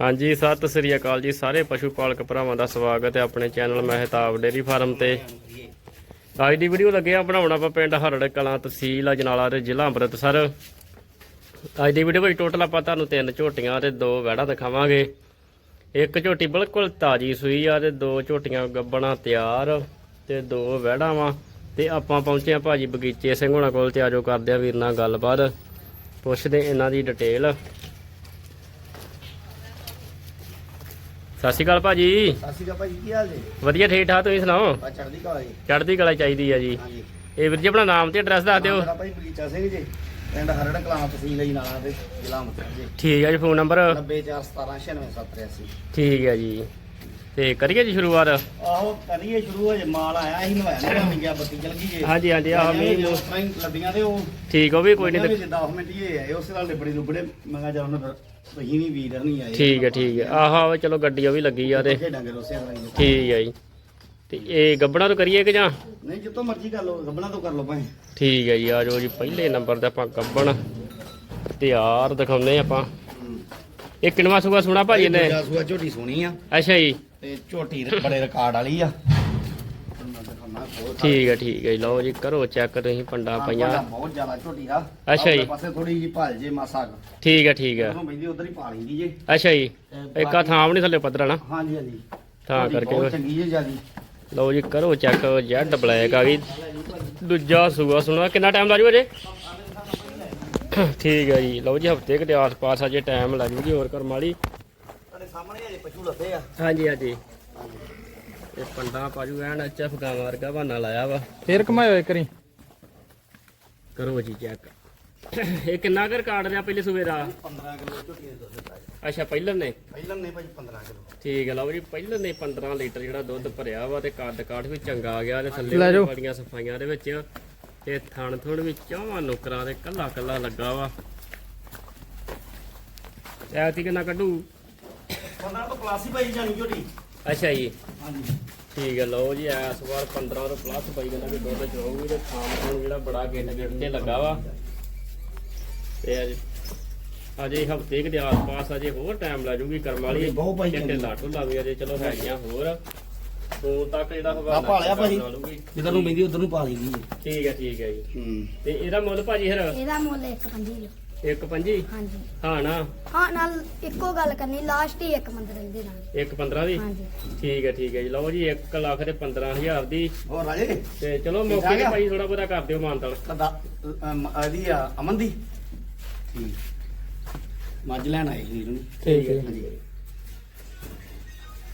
ਹਾਂਜੀ, ਸਤਿ ਸ੍ਰੀ ਅਕਾਲ ਜੀ, ਸਾਰੇ ਪਸ਼ੂ ਪਾਲਕ ਭਰਾਵਾਂ ਦਾ ਸਵਾਗਤ ਹੈ ਆਪਣੇ ਚੈਨਲ ਮਹਿਤਾਬ ਡੇਰੀ ਫਾਰਮ ਤੇ। ਅੱਜ ਦੀ ਵੀਡੀਓ ਲੱਗੇ ਆ, ਬਣਾਉਣ ਆਪਾਂ ਪਿੰਡ ਹਰੜ ਕਲਾਂ ਤਹਿਸੀਲ ਅਜਨਾਲਾ ਤੇ ਜ਼ਿਲ੍ਹਾ ਅੰਮ੍ਰਿਤਸਰ। ਅੱਜ ਦੀ ਵੀਡੀਓ ਵਿੱਚ ਟੋਟਲ ਆਪਾਂ ਤੁਹਾਨੂੰ ਤਿੰਨ ਝੋਟੀਆਂ ਤੇ ਦੋ ਵਹਿੜਾ ਦਿਖਾਵਾਂਗੇ। ਇੱਕ ਝੋਟੀ ਬਿਲਕੁਲ ਤਾਜੀ ਸੂਈ ਆ ਤੇ ਦੋ ਝੋਟੀਆਂ ਗੱਬਣਾ ਤਿਆਰ ਤੇ ਦੋ ਵਹਿੜਾ ਵਾ। ਤੇ ਆਪਾਂ ਪਹੁੰਚੇ ਆ ਭਾਜੀ ਬਗੀਚੇ ਸਿੰਘ ਹੋਣਾ ਕੋਲ ਤੇ ਆਜੋ ਕਰਦੇ ਆ ਵੀਰ ਨਾਲ ਗੱਲਬਾਤ। ਪੁੱਛਦੇ ਇਹਨਾਂ ਦੀ ਡਿਟੇਲ ਸਤਿ ਸ਼੍ਰੀ ਅਕਾਲ ਭਾਜੀ। ਸਤਿ ਸ਼੍ਰੀ ਅਕਾਲ ਭਾਜੀ ਕੀ ਹਾਲ ਜੀ? ਵਧੀਆ ਠੀਕ ਠਾਕ ਤੁਸੀਂ ਸੁਣਾਓ? ਆ ਚੜ੍ਹਦੀ ਕਲਾ ਜੀ। ਚੜ੍ਹਦੀ ਕਲਾ ਚਾਹੀਦੀ ਆ ਜੀ। ਹਾਂਜੀ। ਇਹ ਵੀਰ ਜੀ ਆਪਣਾ ਨਾਮ ਤੇ ਐਡਰੈਸ ਦੱਸ ਦਿਓ। ਮੇਰਾ ਭਾਈ ਬਗੀਚਾ ਸਿੰਘ ਜੀ ਪਿੰਡ ਹਰੜ ਕਲਾਂ ਤਹਿਸੀਲ ਜੀ ਨਾਲਾ ਤੇ ਜ਼ਿਲ੍ਹਾ ਅੰਮ੍ਰਿਤਸਰ ਜੀ। ਠੀਕ ਹੈ ਜੀ ਫੋਨ ਨੰਬਰ। 90417969783 ਠੀਕ ਹੈ ਜੀ। ਤੇ ਕਰੀਏ ਜੀ ਸ਼ੁਰੂਆਤ? ਆਹੋ ਕਰੀਏ ਸ਼ੁਰੂ ਹੋ ਜੇ ਮਾਲ ਆਇਆ ਸੀ ਨਵਾਇਆ ਨਾ ਗਿਆ ਬੱਤੀ ਚਲ ਗਈ ਜੀ। ਹਾਂਜੀ ਹਾਂਜੀ ਆਹ ਮੀਂਹ ਹੀ ਲੱਦੀਆਂ ਤੇ ਉਹ। ਠੀਕ ਉਹ ਵੀ ਕੋਈ ਨਹੀਂ ਵੀ 10 ਮਿੰਟ ਹੀ ਆਏ ਉਸੇ ਨਾਲ ਲਿਬੜੇ ਲੁਬੜੇ ਮੈਂ ਕਿਹਾ ਚੱਲ ਉਹਨਾਂ ਤੁਸੀਂ ਵੀ ਵੀਰ ਨਹੀਂ ਆਏ ਠੀਕ ਹੈ ਠੀਕ ਹੈ ਆਹ ਚਲੋ ਗੱਡੀ ਉਹ ਵੀ ਲੱਗੀ ਆ ਤੇ ਤੇ ਡੰਗਰ ਉਸੇ ਤਰ੍ਹਾਂ ਹੀ ਠੀਕ ਹੈ ਜੀ। ਤੇ ਇਹ ਗੱਬਣਾ ਤੋਂ ਕਰੀਏ ਕਿ ਜਾਂ? ਨਹੀਂ ਜਿੱਤੋਂ ਮਰਜ਼ੀ ਕਰ ਲਓ ਗੱਬਣਾ ਤੋਂ ਕਰ ਲਓ ਭਾਈ ਠੀਕ ਹੈ ਜੀ ਆ ਜਾਓ ਜੀ ਪਹਿਲੇ ਨੰਬਰ ਤੇ ਆਪਾਂ ਗੱਬਣ ਤਿਆਰ ਦਿਖਾਉਂਦੇ ਆਪਾਂ। ਇਹ ਕਿੰਨਵਾ ਸੂਆ ਸੁਣਾ ਭਾਜੀ ਨੇ ਜਾਸੂਆ ਝੋਟੀ ਸੋਹਣੀ ਆ। ਅੱਛਾ ਜੀ। ਤੇ ਝੋਟੀ ਬੜੇ ਰਿਕਾਰਡ ਵਾਲੀ ਆ। ਠੀਕ ਹੈ ਠੀਕ ਹੈ ਜੀ, ਲਓ ਜੀ ਕਰੋ ਚੈੱਕ ਤੁਸੀਂ ਪੰਡਾ ਪਈਆਂ। ਬਹੁਤ ਜ਼ਿਆਦਾ ਝੋਟੀ ਆ। ਅੱਛਾ ਜੀ। ਆਪਣੇ ਪਾਸੇ ਥੋੜੀ ਜੀ ਭਾਲ ਜੇ ਮਾਸਾ ਠੀਕ ਹੈ ਠੀਕ ਹੈ ਉਹਨੂੰ ਬੈਂਦੀ ਉਧਰ ਹੀ ਪਾ ਲੈਂਦੀ ਜੇ। ਅੱਛਾ ਜੀ। ਇੱਕ ਆ ਥਾਂ ਵੀ ਨਹੀਂ ਥੱਲੇ ਪੱਧਰਾ ਨਾ ਹਾਂਜੀ ਹਾਂਜੀ। ਤਾਂ ਝੋਟੀ ਕਰਕੇ ਬਹੁਤ ਚੰਗੀ ਜੇ ਜਿਆਦੀ। ਲਓ ਜੀ ਕਰੋ ਚੈੱਕ ਜੈਡ ਬਲੈਕ ਆ ਗਈ। ਦੂਜਾ ਸੂਆ ਸੁਣਾ ਕਿੰਨਾ ਟਾਈਮ ਲੱਗ ਜੂ ਅਜੇ? ਠੀਕ ਹੈ ਜੀ। ਲਓ ਜੀ ਹਫ਼ਤੇ ਕੁ ਦੇ ਆਸ-ਪਾਸ ਅਜੇ ਟਾਈਮ ਲੱਗ ਜੂਗੀ ਹੋਰ ਕਰਮਾਲੀ ਤੁਹਾਡੇ ਸਾਹਮਣੇ ਹਜੇ ਪਸ਼ੂ ਲੱਦੇ ਆ। ਹਾਂਜੀ ਹਾਂਜੀ। ਇਹ ਪੰਡਾ ਪਾਜੂ ਐਨ ਅੱਛਾ ਫਗਾ ਵਰਗਾ ਬਹਾਨਾ ਲਾਇਆ ਵਾ। ਫੇਰ ਕਮਾਇਓ ਇੱਕ ਰੀ ਕਰੋ ਜੀ ਚੈੱਕ ਇਹ ਕਿੰਨਾ ਕਰ ਕਾਟ ਰਿਹਾ ਪਹਿਲੇ ਸੂਏ ਦਾ? 15 ਕਿਲੋ ਦੁੱਧ ਅੱਛਾ ਪਹਿਲਾਂ ਨੇ? ਪਹਿਲਾਂ ਨਹੀਂ ਭਾਈ 15 ਕਿਲੋ। ਠੀਕ ਹੈ ਲਓ ਜੀ ਪਹਿਲਾਂ ਨੇ 15 ਲੀਟਰ ਜਿਹੜਾ ਦੁੱਧ ਭਰਿਆ ਵਾ ਤੇ ਕੱਦ ਕਾਠ ਵੀ ਚੰਗਾ ਆ ਗਿਆ ਤੇ ਥੱਲੇ। ਬੜੀਆਂ ਸਫਾਈਆਂ ਦੇ ਵਿੱਚ ਤੇ ਥਣ ਥੁਣ ਵੀ ਚਾਵਾਂ ਨੁਕਰਾਂ ਦੇ ਕੱਲਾ ਕੱਲਾ ਲੱਗਾ ਵਾ। ਐਤੀ ਕਿੰਨਾ ਕੱਢੂ? 15 ਤੋਂ ਪਲਾਸੀ ਭਾਈ ਜਾਣੀ ਝੋਟੀ। ਅੱਛਾ ਜੀ। ਹਾਂਜੀ। ਠੀਕ ਹੈ ਲਓ ਜੀ ਇਸ ਵਾਰ 15 ਤੋਂ ਪਲੱਸ ਬਾਈ ਕਹਿੰਦਾ ਕਿ ਦੁੱਧ ਚੋਊਗੀ ਤੇ ਥਾਂ ਥੁਣ ਜਿਹੜਾ ਬੜਾ ਗਿੱਟ ਗਿੱਟ ਤੇ ਲੱਗਾ ਵਾ। ਤੇ ਅੱਜ ਅਜੇ ਹਫ਼ਤੇ ਕੁ ਦੇ ਆਸ-ਪਾਸ ਅਜੇ ਹੋਰ ਟਾਈਮ ਲੱਗ ਜੂਗੀ ਕਰਮ ਵਾਲੀ। ਬਹੁਤ ਭਾਈ ਚੰਗੇ। ਲਾਟੂ ਲੱਗ ਅਜੇ ਚਲੋ ਹੈਗੀਆਂ ਹੋਰ। ਤੋਂ ਤੱਕ ਜਿਹੜਾ ਹਵਾਲਾ ਆ ਭਾਲਿਆ ਭਾਜੀ। ਜਿੱਧਰ ਨੂੰ ਬੈਂਦੀ ਉਧਰ ਨੂੰ ਪਾ ਜੀ ਠੀਕ ਹੈ ਠੀਕ ਹੈ ਜੀ। ਤੇ ਇਹਦਾ ਮੁੱਲ ਭਾਜੀ ਹਰ ਇਹਦਾ ਮੁੱਲ ਇੱਕ ਪੰਜੀ ਜੀ ਇੱਕ ਪੰਜੀ? ਹਾਂਜੀ। ਹਾਂ ਨਾ? ਹਾਂ ਨਾਲ ਇੱਕੋ ਗੱਲ ਕਰਨੀ ਲਾਸਟ ਹੀ ਇੱਕ ਮੰਦਰ ਦੇ ਨਾਲ। ਇੱਕ 15 ਦੀ? ਹਾਂਜੀ। ਠੀਕ ਹੈ ਠੀਕ ਹੈ ਜੀ। ਲਓ ਜੀ 1 ਲੱਖ ਤੇ 15000 ਦੀ। ਹੋਰ ਰਾਜੇ? ਤੇ ਚਲੋ ਮੌਕੇ ਤੇ ਭਾਈ ਥੋੜਾ ਬਹੁਤਾ ਕਰ ਦਿਓ ਮਾਨਤਲ। ਕਦਾ ਆਦੀ ਆ ਅਮਨ ਦੀ? ਠੀਕ। ਮੱਝ ਲੈਣ ਆਏ ਸੀ ਇਹਨੂੰ। ਠੀਕ ਹੈ ਹਾਂਜੀ।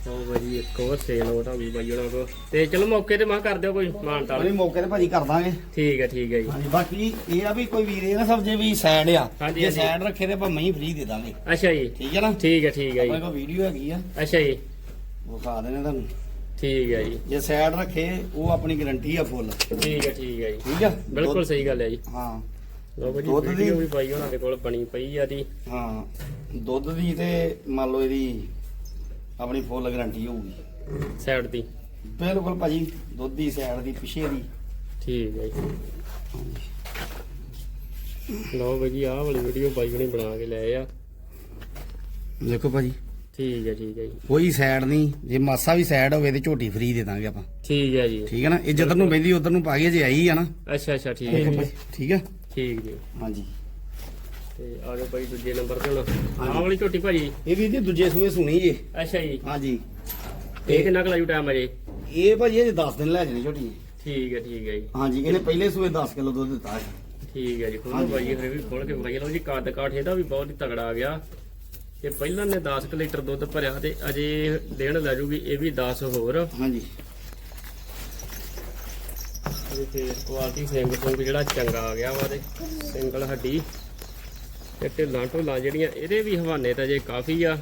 ਉਹ ਭਾਜੀ ਇੱਕ ਹੋਰ ਸੇਲ ਹੋ ਤਾਂ ਵੀ ਬਾਈ ਉਹਨਾਂ ਕੋ ਤੇ ਚਲੋ ਮੌਕੇ ਤੇ ਮੈਂ ਕਰ ਦਿਓ ਕੋਈ ਮਾਨਤਲ ਉਹਨੇ ਮੌਕੇ ਤੇ ਭਾਜੀ ਕਰ ਦਾਂਗੇ। ਠੀਕ ਹੈ ਠੀਕ ਹੈ ਜੀ। ਹਾਂਜੀ ਬਾਕੀ ਇਹ ਆ ਵੀ ਕੋਈ ਵੀਰ ਇਹ ਨਾ ਸਮਝੇ ਵੀ ਸਾਈਡ ਆ। ਹਾਂਜੀ, ਜੇ ਹਾਂਜੀ। ਸਾਈਡ ਰੱਖੇ ਤੇ ਆਪਾਂ ਮਹੀਂ ਫ੍ਰੀ ਦੇ ਦਾਂਗੇ। ਅੱਛਾ ਜੀ। ਠੀਕ ਹੈ ਨਾ? ਠੀਕ ਹੈ ਠੀਕ ਹੈ ਆਪਣੇ ਜੀ ਕੋਲ ਵੀਡੀਓ ਹੈਗੀ ਆ। ਅੱਛਾ ਜੀ। ਉਹ ਖਾ ਦੇਣੇ ਤੁਹਾਨੂੰ। ਠੀਕ ਹੈ ਜੀ। ਜੇ ਸਾਈਡ ਰੱਖੇ ਉਹ ਆਪਣੀ ਗਾਰੰਟੀ ਆ ਫੁੱਲ ਠੀਕ ਹੈ ਠੀਕ ਹੈ ਜੀ। ਠੀਕ ਆ? ਬਿਲਕੁਲ ਸਹੀ ਗੱਲ ਹੈ ਜੀ। ਹਾਂ। ਲੋ ਭਾਜੀ ਦੁੱਧ ਦੀ- ਵੀਡੀਓ ਵੀ ਪਾਈ ਉਹਨਾਂ ਦੇ ਕੋਲ ਬਣੀ ਪਈ ਆ ਦੀ ਹਾਂ। ਦੁੱਧ ਦੀ ਤੇ ਮੰਨ ਲਓ ਇਹਦੀ ਆਪਣੀ ਫੁੱਲ ਗਾਰੰਟੀ ਹੋਊਗੀ। ਸਾਈਡ ਦੀ। ਬਿਲਕੁਲ ਭਾਜੀ ਦੁੱਧ ਦੀ ਸਾਈਡ ਦੀ ਪਿਛੇ ਦੀ। ਠੀਕ ਹੈ ਜੀ। ਲੋ ਭਾਜੀ ਆਹ ਵਾਲੀ ਵੀਡੀਓ ਬਾਈ ਹੁਣੀ ਬਣਾ ਕੇ ਲਏ ਆ। ਦੇਖੋ ਭਾਜੀ। ਠੀਕ ਹੈ ਠੀਕ ਹੈ ਜੀ। ਕੋਈ ਸਾਈਡ ਨਹੀਂ ਜੇ ਮਾਸਾ ਵੀ ਸਾਈਡ ਹੋਵੇ ਤੇ ਝੋਟੀ ਫ੍ਰੀ ਦੇ ਦਾਂਗੇ ਆਪਾਂ। ਠੀਕ ਹੈ ਜੀ। ਠੀਕ ਹੈ ਨਾ? ਇਹ ਜਿੱਧਰ ਨੂੰ ਬੈਂਦੀ ਉਧਰ ਨੂੰ ਪਾ ਕੇ ਜੇ ਆਈ ਆ ਨਾ। ਅੱਛਾ ਅੱਛਾ ਠੀਕ ਹੈ ਠੀਕ ਹੈ? ਠੀਕ ਜੀ। ਹਾਂਜੀ। ਤੇ ਆ ਜਾਓ ਭਾਈ ਦੂਜੇ ਨੰਬਰ ਤੇ ਹੁਣ। ਆਹ ਵਾਲੀ ਝੋਟੀ ਭਾਜੀ? ਇਹ ਵੀ ਜੀ ਦੂਜੇ ਸੂਏ ਸੁਣੀ ਜੇ। ਅੱਛਾ ਜੀ। ਹਾਂਜੀ। ਇਹ ਕਿੰਨਾ ਕੁ ਲਾਜੂ ਟਾਈਮ ਅਜੇ ਇਹ ਭਾਜੀ ਇਹ 10 ਦਿਨ ਲੈ ਜਾਣੇ ਝੋਟੀ। ਠੀਕ ਹੈ ਠੀਕ ਹੈ ਜੀ। ਹਾਂਜੀ ਇਹਨੇ ਪਹਿਲੇ ਸੂਏ 10 ਕਿਲੋ ਦੁੱਧ ਦਿੱਤਾ ਹੈ ਠੀਕ ਹੈ ਜੀ ਖੋਲੋ ਭਾਈ ਫਿਰ ਵੀ ਖੋਲ ਕੇ ਵਿਖਾਈ ਲਓ ਜੀ ਕੱਦ ਕਾਠ ਇਹਦਾ ਵੀ ਬਹੁਤ ਹੀ ਤਗੜਾ ਆ ਗਿਆ। ਤੇ ਪਹਿਲਾਂ ਨੇ 10 ਕੁ ਲੀਟਰ ਦੁੱਧ ਭਰਿਆ ਤੇ ਅਜੇ ਦੇਣ ਲੈ ਜੂਗੀ ਇਹ ਵੀ 10 ਹੋਰ। ਹਾਂਜੀ। ਇਹਦੇ ਫੇਸ ਕੁਆਲਿਟੀ ਸਿੰਗ ਸੁੰਗ ਜਿਹੜਾ ਚੰਗਾ ਆ ਗਿਆ ਵਾ ਤੇ ਸਿੰਗਲ ਹੱਡੀ। ਤੇ ਢਿੱਲਾਂ ਢੋਲਾਂ ਜਿਹੜੀਆਂ ਇਹਦੇ ਵੀ ਹਵਾਨੇ ਤਾਂ ਜੇ ਕਾਫੀ ਆ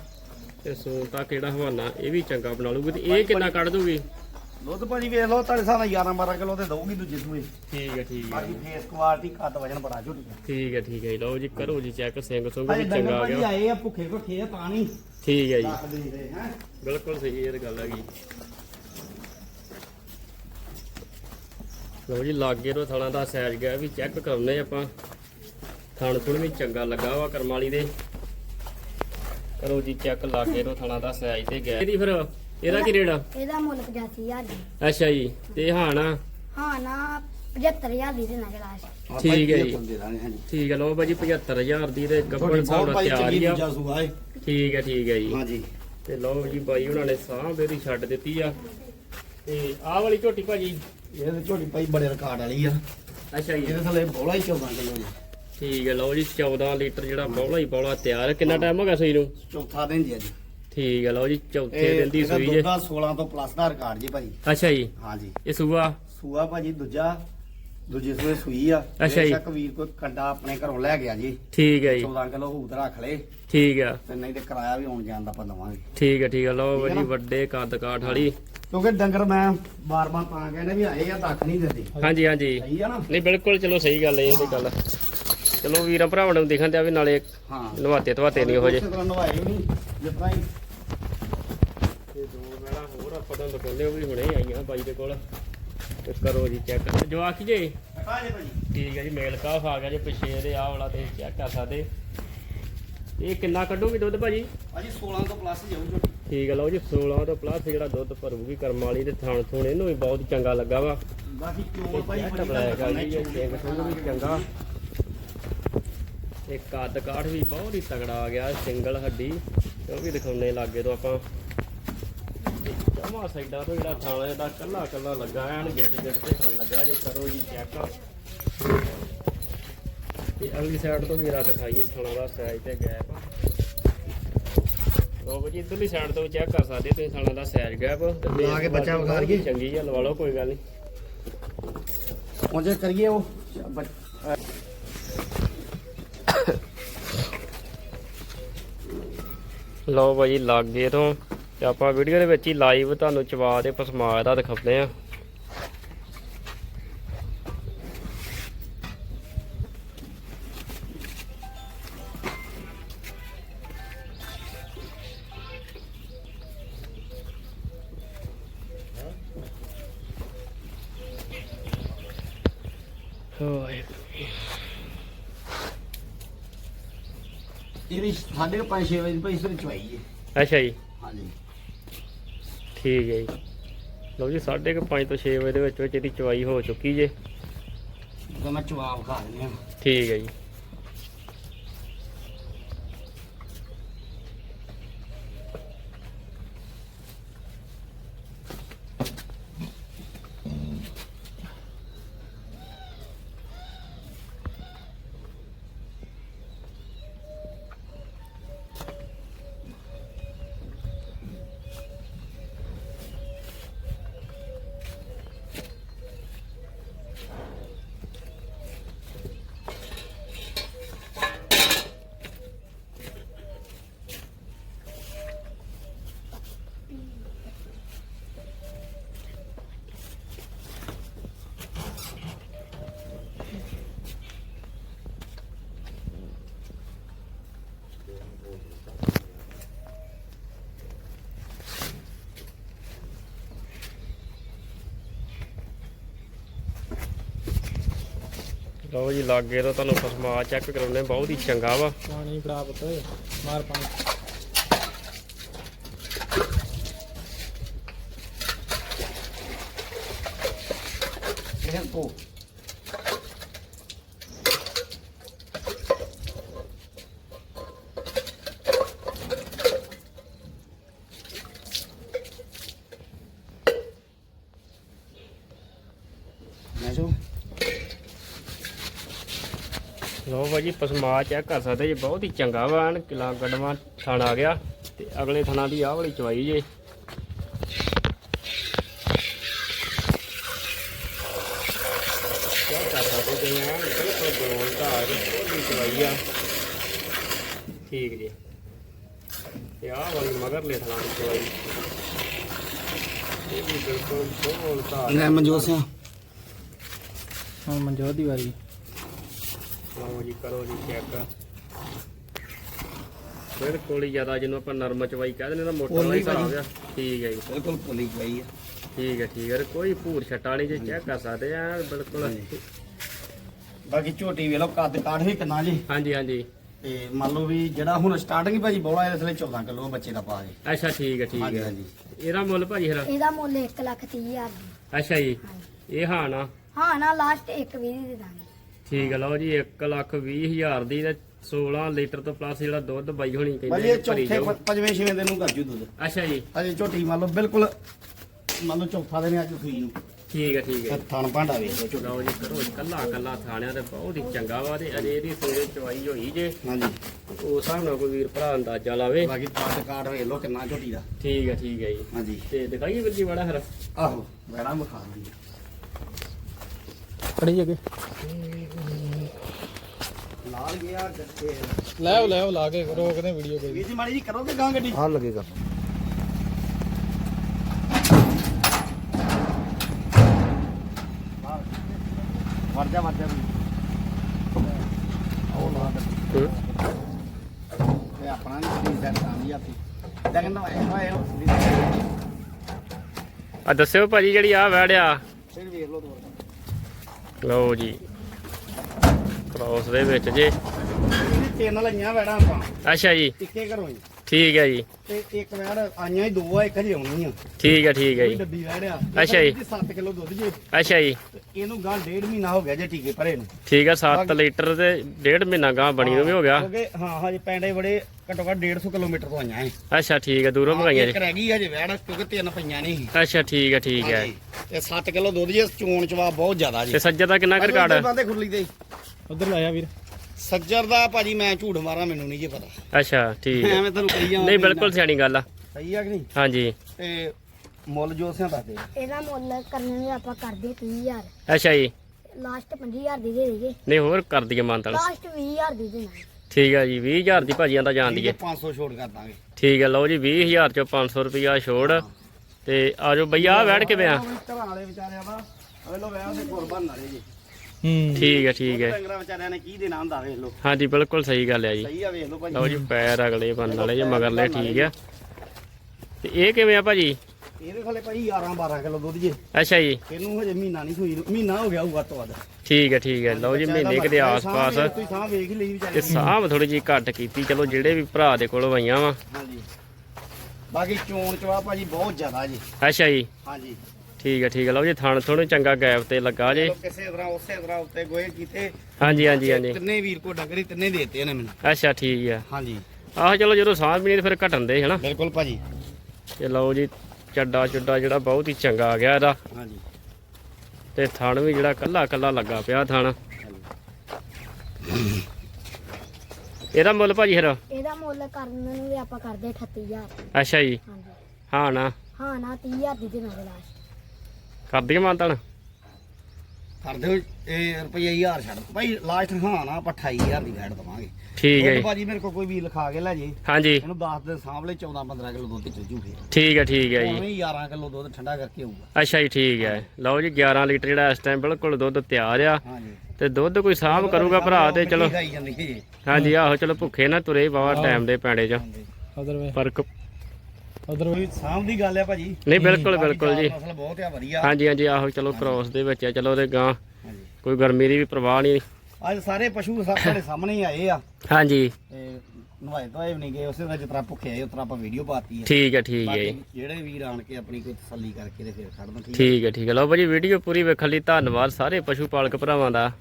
ਤੇ ਸੂਨ ਤੱਕ ਜਿਹੜਾ ਹਵਾਨਾ ਇਹ ਵੀ ਚੰਗਾ ਬਣਾ ਲੂਗੀ ਤੇ ਇਹ ਕਿੰਨਾ ਕੱਢ ਦੂਗੀ ਦੁੱਧ ਭਾਜੀ ਵੇਖ ਲਓ ਤੁਹਾਡੇ ਨਾਲ 11 12 ਕਿਲੋ ਤੇ ਦਊਗੀ ਦੂਜੇ ਸੂਏ। ਠੀਕ ਹੈ ਠੀਕ ਹੈ ਬਾਕੀ ਫੇਸ ਕੁਆਲਿਟੀ ਕੱਦ ਵਜਨ ਬੜਾ ਝੋਟੀ ਦਾ ਠੀਕ ਹੈ ਠੀਕ ਹੈ ਜੀ। ਲਓ ਜੀ ਕਰੋ ਜੀ ਚੈੱਕ ਸਿੰਗ ਸੁੰਗ ਵੀ ਚੰਗਾ ਆ ਭਾਜੀ ਗਿਆ। ਆਏ ਆ ਭੁੱਖੇ ਭੁੱਖੇ ਆ ਤਾਂ ਨਹੀਂ ਠੀਕ ਹੈ ਜੀ। ਦੱਸ ਦੇ ਰਹੇ ਹੈ। ਬਿਲਕੁਲ ਸਹੀ ਇਹ ਗੱਲ ਹੈਗੀ ਲਓ ਜੀ ਲਾਗੇ ਤੋਂ ਥਣਾ ਦਾ ਸਾਈਜ਼ ਗਿਆ ਵੀ ਚੈੱਕ ਕਰਨੇ ਆਪਾਂ। ਥਣ ਥੁਣ ਵੀ ਚੰਗਾ ਲੱਗਾ ਵਾ ਕਰਮਾਲੀ ਦੇ। ਕਰੋ ਜੀ ਚੈੱਕ ਲਾ ਕੇ ਰੋ ਥਣਾ ਦਾ ਸਾਈਜ਼ ਤੇ ਗਿਆ ਇਹਦੀ ਫਿਰ ਇਹਦਾ ਕੀ ਰੇਟ ਆ? ਇਹਦਾ ਮੁੱਲ 85000 ਜੀ ਅੱਛਾ ਜੀ ਤੇ ਹਾਂ ਨਾ ਹਾਂ ਨਾ 75000 ਦੀ ਦੇਣਾ ਜੀ ਆਪਾਂ ਠੀਕ ਹੈ ਜੀ। ਠੀਕ ਹੈ ਲਓ ਭਾਜੀ 75000 ਦੀ ਤੇ ਗੱਬੜ ਭਾਈ ਤਿਆਰ ਹੀ ਆ। ਸੂਆ ਹੈ ਠੀਕ ਹੈ ਠੀਕ ਹੈ ਜੀ। ਤੇ ਲਓ ਜੀ ਬਾਈ ਉਹਨਾਂ ਨੇ ਸਾਹ ਬੇਰੀ ਛੱਡ ਦਿੱਤੀ ਆ। ਤੇ ਆਹ ਵਾਲੀ ਝੋਟੀ ਭਾਜੀ? ਇਹ ਝੋਟੀ ਭਾਈ ਬੜੇ ਰਿਕਾਰਡ ਵਾਲੀ ਆ। ਅੱਛਾ ਜੀ। ਇਹਦੇ ਥੱਲੇ ਬੋਲਾ ਹੀ 14 ਕਿਲੋ ਜੀ। ਠੀਕ ਹੈ ਲਓ ਜੀ 14 ਲੀਟਰ ਜਿਹੜਾ ਬੌਲਾ ਹੀ ਬੌਲਾ ਤਿਆਰ ਹੈ। ਕਿੰਨਾ ਟਾਈਮ ਹੋ ਗਿਆ ਸੂਈ ਨੂੰ? ਚੌਥਾ ਦਿਨ ਜੀ ਅੱਜ। ਠੀਕ ਹੈ ਲਓ ਜੀ ਚੌਥੇ ਦਿਨ ਦੀ ਸੂਈ ਜੇ ਦਾ 16 ਤੋਂ ਪਲੱਸ ਦਾ ਰਿਕਾਰਡ ਜੀ ਭਾਜੀ। ਅੱਛਾ ਜੀ। ਹਾਂਜੀ ਇਹ ਸੂਆ? ਸੂਆ ਭਾਜੀ ਦੂਜਾ ਦੂਜੇ ਸੂਏ ਸੂਈ ਆ। ਅੱਛਾ ਜੀ। ਵੀਰ ਕੋਈ ਕੰਡਾ ਆਪਣੇ ਘਰੋਂ ਲੈ ਗਿਆ ਜੀ। ਠੀਕ ਹੈ ਜੀ। 14 ਕਿਲੋ ਹੂਤ ਰੱਖ ਲੇ ਠੀਕ ਆ। ਤੇ ਨਹੀਂ ਤੇ ਕਿਰਾਇਆ ਵੀ ਆਉਣ ਜਾਣ ਦਾ ਆਪਾਂ ਦਵਾਂਗੇ। ਠੀਕ ਹੈ ਠੀਕ ਹੈ ਲਓ ਹੈ ਜੀ ਨਾ? ਵੱਡੇ ਕੱਦ ਕਾਠ ਵਾਲੀ। ਕਿਉਂਕਿ ਡੰਗਰ ਮੈਂ ਬਾਰ-ਬਾਰ ਤਾਂ ਕਹਿੰਦੇ ਵੀ ਆਏ ਆ ਦੱਖ ਨਹੀਂ ਦਿੰਦੇ। ਹਾਂਜੀ ਹਾਂਜੀ। ਸਹੀ ਆ ਨਾ? ਨਹੀਂ ਬਿਲਕੁਲ ਚਲੋ ਸਹੀ ਗੱਲ ਹੈ ਇਹ ਤੇ ਗੱਲ। ਚਲੋ ਵੀਰਾਂ ਭਰਾਵਾਂ ਨੂੰ ਦਿਖਣ ਦਿਆ ਵੀ ਨਾਲੇ ਹਾਂ। ਨਵਾਤੇ ਧਵਾਤੇ ਨਹੀਂ ਹੋ ਜੇ ਤਰ੍ਹਾਂ ਨਵਾਏ ਵੀ ਨਹੀਂ ਜਿਸ ਤਰ੍ਹਾਂ ਹੀ। ਤੇ ਦੋ ਮੈਲਾ ਹੋਰ ਆਪਾਂ ਤੁਹਾਨੂੰ ਦਿਖਾਉਂਦੇ ਉਹ ਵੀ ਹੁਣੇ ਹੀ ਆਈਆਂ ਬਾਈ ਦੇ ਕੋਲ। ਤੇ ਕਰੋ ਜੀ ਚੈੱਕ ਜੋ ਆਖੀ ਜੇ। ਕਟਾ ਜੇ ਭਾਜੀ। ਠੀਕ ਹੈ ਜੀ ਮੇਲ ਕਾਫ ਆ ਗਿਆ ਜੇ ਪਿੱਛੇ ਇਹਦੇ ਆਹ ਵਾਲਾ ਤੇ ਚੈੱਕ ਕਰ ਸਕਦੇ ਇਹ ਕਿੰਨਾ ਕੱਢੂਗੀ ਦੁੱਧ ਭਾਜੀ? ਭਾਜੀ 16 ਤੋਂ ਪਲੱਸ ਜਾਊ ਝੋਟੀ ਠੀਕ ਹੈ ਲਓ ਜੀ 16 ਤੋਂ ਪਲੱਸ ਜਿਹੜਾ ਦੁੱਧ ਭਰੂਗੀ ਕਰਮ ਵਾਲੀ ਤੇ ਥਾਣ ਥੂਣ ਇਹਨੂੰ ਵੀ ਬਹੁਤ ਚੰਗਾ ਲੱਗਾ ਵਾ। ਬਾਕੀ ਕਿਉਂ ਤੇ ਭਾਈ ਆ ਚੰਗਾ। ਇਹ ਕੱਦ ਕਾਠ ਵੀ ਬਹੁਤ ਹੀ ਤਗੜਾ ਆ ਗਿਆ ਸਿੰਗਲ ਹੱਡੀ ਉਹ ਵੀ ਦਿਖਾਉਣੇ ਲੱਗੇ ਤੋਂ ਆਪਾਂ। ਜਮਾ ਸਾਈਡਾਂ ਤੋਂ ਜਿਹੜਾ ਥਾਣਾ ਦਾ ਕੱਲਾ ਕੱਲਾ ਲੱਗਾ ਐਨ ਗਿੱਟ ਗਿੱਟ ਤੇ ਖਾਣ ਲੱਗਾ ਜੇ ਕਰੋ ਜੀ ਚੈੱਕ ਤੇ ਅਗਲੀ ਸਾਈਡ ਤੋਂ ਵੀ ਰਾ ਦਿਖਾਈਏ ਥਾਣਾ ਦਾ ਸਾਈਜ਼ ਤੇ ਗੈਪ ਲੋ ਜੀ ਇਧਰਲੀ ਸਾਈਡ ਤੋਂ ਚੈੱਕ ਕਰ ਸਕਦੇ ਤੁਸੀਂ ਥਾਣਾ ਦਾ ਸਾਈਜ਼ ਗੈਪ ਤੇ ਲਾ ਕੇ ਬੱਚਾ ਵਿਖਾ ਲਈਏ। ਚੰਗੀ ਆ ਲਵਾ ਲਓ ਕੋਈ ਗੱਲ ਨਹੀਂ ਹੁਣ ਜੇ ਕਰੀਏ ਉਹ ਲਓ ਭਾਜੀ, ਲਾਗੇ ਤੋਂ। ਤੇ ਆਪਾਂ ਵੀਡੀਓ ਦੇ ਵਿੱਚ ਹੀ ਲਾਈਵ ਤੁਹਾਨੂੰ ਚਵਾ ਦੇ ਪਸਮਾ ਦਾ ਦਿਖਾਉਂਦੇ ਆ ਇਹਦੀ ਸਾਢੇ 5-6 ਵਜੇ ਭਾਈ ਇਸ ਚਵਾਈ ਹੈ। ਅੱਛਾ ਜੀ। ਹਾਂਜੀ। ਠੀਕ ਹੈ ਜੀ। ਲਓ ਜੀ 5:30 ਤੋਂ 6 ਵਜੇ ਦੇ ਵਿੱਚ ਵਿੱਚ ਇਹਦੀ ਚਵਾਈ ਹੋ ਚੁੱਕੀ ਜੇ। ਤਾਂ ਮੈਂ ਦਿੰਦੇ ਆ ਠੀਕ ਹੈ ਜੀ। ਲਓ ਜੀ ਲਾਗੇ ਤੋਂ ਤੁਹਾਨੂੰ ਪਸਮਾ ਚੈੱਕ ਕਰਾਉਣੇ ਬਹੁਤ ਹੀ ਚੰਗਾ ਵਾ। ਪਾਣੀ ਫੜਾ ਪੁੱਤ ਮਾਰ ਪਾਣੀ। ਇਹ ਕੋ ਮੈਂ ਜੋ ਲਓ ਭਾਜੀ ਪਸਮਾ ਚੈੱਕ ਕਰ ਸਕਦੇ ਜੀ ਬਹੁਤ ਹੀ ਚੰਗਾ ਵਾ ਐਨ ਕਿਲਾ ਗੜਵਾ ਥਣ ਆ ਗਿਆ ਤੇ ਅਗਲੇ ਥਣਾ ਦੀ ਆਹ ਵਾਲੀ ਚਵਾਈ ਜੇ। ਠੀਕ ਜੀ। ਤੇ ਆਹ ਵਾਲੀ ਮਗਰ ਲੈ ਥਣਾ ਦੀ ਚਵਾਈ। ਇਹ ਵੀ ਬਿਲਕੁਲ ਗੋਲ ਧਾਰ ਮੈਂ ਮਨਜੋਤ ਸਿੰਘ। ਹੁਣ ਮਨਜੋਤ ਦੀ ਵਾਰੀ। ਲਓ ਜੀ ਕਰੋ ਜੀ ਚੈੱਕ ਬਿਲਕੁਲ ਹੀ ਜ਼ਿਆਦਾ ਜਿਹਨੂੰ ਆਪਾਂ ਨਰਮ ਚਵਾਈ ਕਹਿੰਦੇ ਨੇ ਨਾ ਮੋਟਰ ਵਾਲਾ ਹਿਸਾਬ। ਆ। ਠੀਕ ਹੈ ਜੀ। ਬਿਲਕੁਲ ਪੁਲੀ ਪਈ ਹੈ ਠੀਕ ਹੈ ਠੀਕ ਹੈ। ਕੋਈ ਭੂਰ ਛਟਾ ਨਹੀਂ ਜੇ ਚੈੱਕ ਕਰ ਸਕਦੇ ਆ ਬਿਲਕੁਲ। ਬਾਕੀ ਝੋਟੀ ਵੇਖ ਲਓ ਕੱਦ ਕਾਠ ਵੀ ਕਿੰਨਾ ਜੀ। ਹਾਂਜੀ ਹਾਂਜੀ। ਤੇ ਮੰਨ ਲਓ ਵੀ ਜਿਹੜਾ ਹੁਣ ਸਟਾਰਟਿੰਗ ਭਾਜੀ ਬੋਲਾ ਇਹਦੇ ਥਲੇ 14 ਕਿਲੋ ਬੱਚੇ ਦਾ ਪਾ ਜੇ ਅੱਛਾ ਠੀਕ ਹੈ ਠੀਕ ਹੈ। ਹਾਂਜੀ ਇਹਦਾ ਮੁੱਲ ਭਾਜੀ ਫਿਰ? ਇਹਦਾ ਮੁੱਲ 1 ਲੱਖ 30 ਹਜ਼ਾਰ ਦੀ ਅੱਛਾ ਜੀ। ਇਹ ਹਾਂ ਨਾ ਹਾਂ ਨਾ ਲਾਸਟ 1 ਵੀਹ ਦੀ ਦੇ ਦਾਂਗੇ। ਠੀਕ ਹੈ ਲਓ ਜੀ 1 ਲੱਖ 20 ਹਜ਼ਾਰ ਦੀ ਤੇ 16 ਲੀਟਰ ਤੋਂ ਪਲੱਸ ਜਿਹੜਾ ਦੁੱਧ ਬਾਈ ਹੋਣੀ ਭਾਜੀ ਕਹਿੰਦੇ ਇਹ ਭਰੀ ਚੌਥੇ ਜਾਊ। ਪ- ਪੰਜਵੇਂ ਛੇਵੇਂ ਦਿਨ ਨੂੰ ਕਰਜੂ ਦੁੱਧ। ਅੱਛਾ ਜੀ। ਅਜੇ ਝੋਟੀ ਮੰਨ ਲਓ ਬਿਲਕੁਲ ਮੰਨ ਲਓ ਚੌਥਾ ਦਿਨ ਅੱਜ ਸੂਈ ਨੂੰ ਠੀਕ ਹੈ ਠੀਕ ਤੇ ਥਣ ਭਾਂਡਾ ਵੇਖ ਲਓ ਝੋਟੀ। ਲਓ ਜੀ ਕਰੋ ਕੱਲਾ ਕੱਲਾ ਥਾਣਿਆਂ ਤੇ ਬਹੁਤ ਹੀ ਚੰਗਾ ਵਾ ਤੇ ਅਜੇ ਇਹਦੀ ਸੂਰੇ ਚਵਾਈ ਹੋਈ ਜੇ। ਹਾਂਜੀ। ਉਸ ਹਿਸਾਬ ਨਾਲ ਕੋਈ ਵੀਰ ਭਰਾ ਅੰਦਾਜ਼ਾ ਲਾਵੇ। ਬਾਕੀ ਕਾਟ ਕਾਟ ਵੇਖ ਲਓ ਕਿੰਨਾ ਝੋਟੀ ਦਾ। ਠੀਕ ਹੈ ਠੀਕ ਹੈ ਜੀ। ਹਾਂਜੀ। ਤੇ ਦਿਖਾਈਏ ਵੀਰ ਜੀ ਬੜਾ ਫਿਰ। ਆਹੋ ਬੜਾ ਮੁਖਾ ਲਈ ਖੜੀ ਅੱਗੇ ਲਾਲ ਗਿਆ ਗੱਤੇ ਲੈ ਲੈ ਲਾ ਕੇ ਰੋਕਦੇ ਵੀਡੀਓ ਕੋਈ ਵੀਰ ਜੀ ਮਾੜੀ ਜੀ ਕਰੋਗੇ ਗਾਂ ਗੱਡੀ? ਹਾਂ ਲੱਗੇਗਾ। ਵੜ ਜਾ ਵੜ ਜਾ ਉਹ ਲਾ ਦੇ ਇਹ ਆਪਣਾ ਨਹੀਂ ਸੈਟ ਕਾਮੀ ਆਪੀ ਜਗਨ ਦਾ ਆਇਆ ਹੋਇਆ ਆ ਦੱਸਿਓ ਭਾਜੀ ਜਿਹੜੀ ਆ। ਵੜਿਆ ਫਿਰ ਵੇਖ ਲਓ ਤੋਰ ਲਓ ਜੀ। ਕ੍ਰੋਸ ਦੇ ਵਿੱਚ ਜੇ। ਤਿੰਨ ਲਈਆਂ ਵੈੜਾਂ ਆਪਾਂ। ਅੱਛਾ ਜੀ। ਇੱਕੇ ਘਰੋਂ ਹੀ ਠੀਕ ਹੈ ਜੀ। ਤੇ ਇੱਕ ਵੈੜ ਆਈਆਂ ਹੀ ਦੋ ਆ ਇੱਕ ਹਜੇ ਆਉਣੀ ਆ। ਠੀਕ ਹੈ ਠੀਕ ਹੈ ਜੀ। ਡੱਬੀ ਵੈੜਿਆ ਅੱਛਾ ਜੀ। 7 ਕਿਲੋ ਦੁੱਧ ਜੇ। ਅੱਛਾ ਜੀ। ਇਹਨੂੰ ਗਾਂ ਡੇਢ ਮਹੀਨਾ ਹੋ ਗਿਆ ਜੇ ਟੀਕੇ ਭਰੇ ਨੂੰ। ਠੀਕ ਹੈ 7 ਲੀਟਰ ਤੇ ਡੇਢ ਮਹੀਨਾ ਗਾਂ ਬਣੀ ਨੂੰ ਵੀ ਹੋ ਗਿਆ। ਕਿਉਂਕਿ ਹਾਂ ਹਜੇ ਪੈਂਡੇ ਬੜੇ ਘੱਟੋ ਘੱਟ 150 ਕਿਲੋਮੀਟਰ ਤੋਂ ਆਈਆਂ ਏ ਅੱਛਾ ਠੀਕ ਹੈ ਦੂਰੋਂ ਮੰਗਾਈਆਂ ਇੱਕ ਜੀ। ਰਹਿ ਗਈ ਹਜੇ ਵੈੜ ਕਿਉਂਕਿ ਤਿੰਨ ਪਈਆਂ ਨਹੀਂ। ਅੱਛਾ ਠੀਕ ਹੈ ਠੀਕ ਹੈ। ਤੇ 7 ਕਿਲੋ ਦੁੱਧ ਜੇ ਚੋਣ ਚਵਾ ਬਹੁਤ ਜ਼ਿਆਦਾ ਜੀ। ਤੇ ਸੱਜਰ ਦਾ ਕਿੰਨਾ ਕੁ ਰਿਕਾਰਡ? ਬੰਦੇ ਖੁਰਲੀ ਦੇ ਉਧਰ ਲਾਇਆ ਵੀਰ। ਸੱਜਰ ਦਾ ਭਾਜੀ ਮੈਂ ਝੂਠ ਮਾਰਾਂ ਮੈਨੂੰ ਨਹੀਂ ਜੇ ਪਤਾ। ਅੱਛਾ ਠੀਕ ਹੈ। ਐਵੇਂ ਤੁਹਾਨੂੰ ਕਹੀ ਜਾਵਾਂ ਨਹੀਂ ਬਿਲਕੁਲ ਸਿਆਣੀ ਗੱਲ ਆ। ਸਹੀ ਆ ਕਿ ਨਹੀਂ? ਹਾਂਜੀ। ਤੇ ਮੁੱਲ ਜੋ ਸਿਆਂ ਦੱਸਦੇ ਇਹਦਾ ਮੁੱਲ ਕਰਨੇ ਦੇ ਆਪਾਂ ਕਰਦੇ 30000 ਅੱਛਾ ਜੀ। ਲਾਸਟ 25000 ਦੀ ਦੇ ਦੇਗੇ ਨਹੀਂ ਹੋਰ ਕਰ ਦਈਏ ਮਾਨਤਲ ਲਾਸਟ 20000 ਦੀ ਦੇਣਾ। ਠੀਕ ਹੈ ਜੀ 20000 ਦੀ ਭਾਜੀਆਂ ਦਾ ਜਾਣ ਦੀਏ 500 ਛੋੜ ਕਰ ਦਾਂਗੇ। ਠੀਕ ਹੈ ਲਓ ਜੀ 20000 ਚੋਂ 500 ਰੁਪਿਆ ਛੋੜ। ਤੇ ਆਜੋ ਬਈਆ ਬੈਠ ਕਿਵੇਂ ਆ ਘਰਾਂ ਵਾਲੇ ਵਿਚਾਰਿਆਂ ਦਾ ਵੇਲੋ ਵਿਆਹ ਕੁਰਬਾਨ ਨਾਲੇ ਜੀ। ਹੂੰ। ਠੀਕ ਹੈ ਠੀਕ ਹੈ ਡੰਗਰਾਂ ਵਿਚਾਰਿਆਂ ਨੇ ਕੀ ਦੇਣਾ ਹੁੰਦਾ ਵੇਖ ਲਓ। ਹਾਂਜੀ ਬਿਲਕੁਲ ਸਹੀ ਗੱਲ ਹੈ ਜੀ। ਸਹੀ ਆ ਵੇਖ ਲਓ ਭਾਜੀ। ਲਓ ਜੀ ਪੈਰ ਅਗਲੇ ਬੰਨ ਵਾਲੇ ਜੇ ਮਗਰਲੇ ਠੀਕ ਆ। ਤੇ ਇਹ ਕਿਵੇਂ ਆ ਭਾਜੀ? ਇਹਦੇ ਥੱਲੇ ਭਾਜੀ 11 12 ਕਿਲੋ ਦੁੱਧ ਜੇ। ਅੱਛਾ ਜੀ। ਇਹਨੂੰ ਹਜੇ ਮਹੀਨਾ ਨਹੀਂ ਨੂੰ। ਮਹੀਨਾ ਹੋ ਗਿਆ ਹੋਊਗਾ ਤੋਂ ਵੱਧ। ਠੀਕ ਹੈ ਠੀਕ ਹੈ ਲਓ ਜੀ ਮਹੀਨੇ ਦੇ ਆਸ-ਪਾਸ। ਤੁਸੀਂ ਸਾਹ ਵੇਖ ਲਈ ਵਿਚਾਰੇ ਤੇ ਸਾਂਭ ਥੋੜੀ ਜੀ ਘੱਟ ਕੀਤੀ। ਚਲੋ ਜਿਹੜੇ ਵੀ ਭਰਾ ਦੇ ਕੋਲ ਆਈਆਂ ਵਾ। ਹਾਂਜੀ। ਬਾਕੀ ਚੋਣ ਚਵਾ ਭਾਜੀ ਬਹੁਤ ਜ਼ਿਆਦਾ ਜੀ। ਅੱਛਾ ਜੀ। ਹਾਂਜੀ। ਠੀਕ ਹੈ ਠੀਕ ਹੈ ਲਓ ਜੀ ਥਣ ਥੋੜਾ ਚੰਗਾ ਗੈਪ ਤੇ ਲੱਗਾ ਜੇ। ਕਿਸੇ ਤਰ੍ਹਾਂ ਉਸੇ ਤਰ੍ਹਾਂ ਉੱਤੇ ਗੋਏ ਕੀਤੇ। ਹਾਂਜੀ ਹਾਂਜੀ ਹਾਂਜੀ। ਤਿੰਨੇ ਵੀਰ ਕੋ ਡੰਗਰੀ ਤਿੰਨੇ ਦੇਤੇ ਨੇ ਮੈਨੂੰ। ਅੱਛਾ ਠੀਕ ਆ। ਹਾਂਜੀ। ਆਹ ਚਲੋ ਜਦੋਂ ਸਾਂਭ ਵੀ ਨਹੀਂ ਫਿਰ ਘਟਣ ਦੇ ਹਨਾ? ਬਿਲਕੁਲ ਭਾਜੀ। ਤੇ ਲਓ ਜੀ ਚੱਡਾ ਚੁੱਡਾ ਜਿਹੜਾ ਬਹੁਤ ਹੀ ਚੰਗਾ ਆ ਗਿਆ ਇਹਦਾ। ਹਾਂਜੀ। ਤੇ ਥਣ ਵੀ ਜਿਹੜਾ ਕੱਲਾ ਕੱਲਾ ਲੱਗਾ ਪਿਆ ਥਣ। ਇਹਦਾ ਮੁੱਲ ਭਾਜੀ ਫਿਰ? ਇਹਦਾ ਮੁੱਲ ਕਰਨ ਨੂੰ ਵੀ ਆਪਾਂ ਕਰਦੇ 38000 ਅੱਛਾ ਜੀ। ਹਾਂਜੀ। ਹਾਂ ਨਾ। ਹਾਂ ਨਾ 30000 ਦੀ ਦੇਣਾ ਲਾਸਟ ਕਰ ਦਈਏ ਮਾਨਤਨ ਕਰ ਦਿਓ ਇਹ ਰੁਪਈਆ 1000 ਛੱਡ ਦਿਓ। ਭਾਈ ਲਾਸਟ ਹਾਂ ਨਾ ਆਪਾਂ 28000 ਦੀ ਵੈਟ ਦਵਾਂਗੇ। ਠੀਕ ਹੈ ਦੁੱਧ ਜੀ। ਭਾਜੀ ਮੇਰੇ ਕੋਲ ਕੋਈ ਵੀ ਲਿਖਾ ਕੇ ਲੈ ਜੇ। ਹਾਂਜੀ। ਇਹਨੂੰ 10 ਦਿਨ ਸਾਂਭਲੇ 14 15 ਕਿਲੋ ਦੁੱਧ ਚੁੱਜੂ ਫੇਰ ਠੀਕ ਹੈ ਠੀਕ ਹੈ ਜੀ। ਉਵੇਂ ਹੀ 11 ਕਿਲੋ ਦੁੱਧ ਠੰਡਾ ਕਰਕੇ ਆਊਗਾ। ਅੱਛਾ ਜੀ ਠੀਕ ਹੈ। ਲਓ ਜੀ 11 ਲੀਟਰ ਜਿਹੜਾ ਇਸ ਟਾਈਮ ਬਿਲਕੁਲ ਦੁੱਧ ਤਿਆਰ ਆ। ਹਾਂਜੀ। ਤੇ ਦੁੱਧ ਕੋਈ ਸਾਂਭ ਕਰੂਗਾ ਭਰਾ ਤੇ ਚਲੋ। ਖਾਈ ਜਾਂਦੀ ਹੈ ਜੀ। ਹਾਂਜੀ ਆਹੋ ਚਲੋ ਭੁੱਖੇ ਨਾ ਤੁਰੇ ਬਾਵਾ ਟਾਈਮ ਦੇ ਪੈਂਡੇ 'ਚ। ਵੇ ਫ਼ਰਕ ਕੋਈ ਸਾਂਭ ਦੀ ਗੱਲ ਹੈ ਭਾਜੀ। ਨਹੀਂ ਬਿਲਕੁਲ ਬਿਲਕੁਲ ਜੀ। ਬਹੁਤ ਆ ਵਧੀਆ। ਹਾਂਜੀ ਹਾਂਜੀ ਆਹੋ ਚਲੋ ਕ੍ਰੋਸ ਦੇ ਵਿੱਚ ਆ ਚਲੋ ਉਹਦੇ ਗਾਂ ਕੋਈ ਗਰਮੀ ਦੀ ਵੀ ਪਰਵਾਹ ਨਹੀਂ। ਅੱਜ ਸਾਰੇ ਪਸ਼ੂ ਸਾਡੇ ਸਾਹਮਣੇ ਹੀ ਆਏ ਆ। ਹਾਂਜੀ। ਨਵਾਏ ਧੋਏ ਵੀ ਨਹੀਂ ਗਏ ਉਸੇ ਦਾ ਤਰ੍ਹਾਂ ਭੁੱਖੇ ਆਏ ਤਰ੍ਹਾਂ ਆਪਾਂ ਵੀਡੀਓ ਪਾਤੀ ਹੈ ਠੀਕ ਹੈ ਠੀਕ ਹੈ ਜਿਹੜੇ ਵੀਰ ਆਣ ਕੇ ਆਪਣੀ ਕੋਈ ਤਸੱਲੀ ਕਰਕੇ ਤੇ ਫਿਰ ਖੜਨ ਠੀਕ ਹੈ ਠੀਕ ਹੈ ਲਓ ਭਾਜੀ ਵੀਡੀਓ ਪੂਰੀ ਵੇਖਣ ਲਈ ਧੰਨਵਾਦ ਸਾਰੇ ਪਸ਼ੂ ਪਾਲਕ ਭਰਾਵਾਂ ਦਾ।